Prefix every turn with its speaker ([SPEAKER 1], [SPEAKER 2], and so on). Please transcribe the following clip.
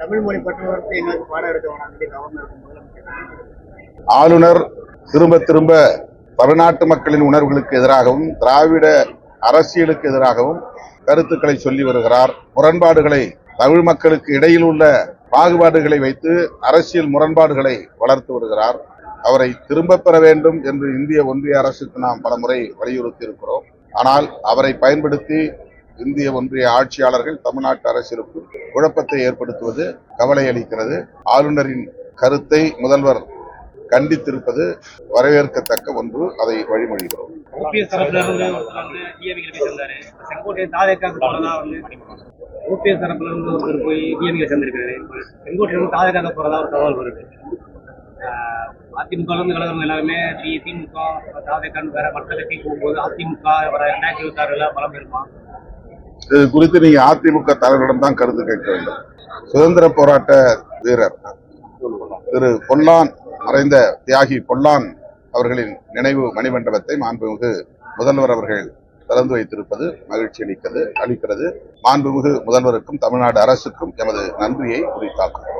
[SPEAKER 1] தமிழ் மொழி பற்றுவரத்தை எங்களுக்கு பாடம் எடுக்க வேணாம் சொல்லி கவர்னர்
[SPEAKER 2] ஆளுநர் திரும்ப திரும்ப தமிழ்நாட்டு மக்களின் உணர்வுகளுக்கு எதிராகவும் திராவிட அரசியலுக்கு எதிராகவும் கருத்துக்களை சொல்லி வருகிறார். முரண்பாடுகளை தமிழ் மக்களுக்கு இடையில் உள்ள பாகுபாடுகளை வைத்து அரசியல் முரண்பாடுகளை வளர்த்து வருகிறார். அவரை திரும்ப பெற வேண்டும் என்று இந்திய ஒன்றிய அரசுக்கு நாம் பலமுறை வலியுறுத்தி இருக்கிறோம் ஆனால் அவரை பயன்படுத்தி இந்திய ஒன்றிய ஆட்சியாளர்கள் தமிழ்நாட்டு அரசிற்கு குழப்பத்தை ஏற்படுத்துவது கவலை அளிக்கிறது ஆளுநரின் கருத்தை முதல்வர் கண்டித்திருப்பது வரவேற்கத்தக்க ஒன்று. அதை வழிமொழிகிறோம்.
[SPEAKER 3] ஓபிஎஸ் தரப்புல இருந்து ஒருத்தர் போய் சேர்ந்தாரு. செங்கோட்டையன் தாவேக்காக்கு போறதா வந்து டிஎம்கே சேர்ந்திருக்காரு. செங்கோட்டையன் வந்து தாவேக்காக போறதா ஒரு தகவல் வருது. ஆஹ் அதிமுக இருந்து கலவரம் எல்லாருமே திமுக தாவேக்கான்னு வேற மற்ற கட்சி போகும்போது அதிமுக வர ரெண்டாயிரத்தி இருபத்தி ஆறுல பலம் இருக்குமா
[SPEAKER 2] இது குறித்து நீங்க அதிமுக தலைவரிடம் தான் கருத்து கேட்க வேண்டும். சுதந்திர போராட்ட வீரர் திரு பொல்லான் மறைந்த தியாகி பொல்லான் அவர்களின் நினைவு மணிமண்டபத்தை மாண்புமிகு முதல்வர் அவர்கள் திறந்து வைத்திருப்பது மகிழ்ச்சி அளிக்கிறது அளிக்கிறது. மாண்புமிகு முதல்வருக்கும் தமிழ்நாடு அரசுக்கும் எமது நன்றியை உரித்தாக்குகிறோம்.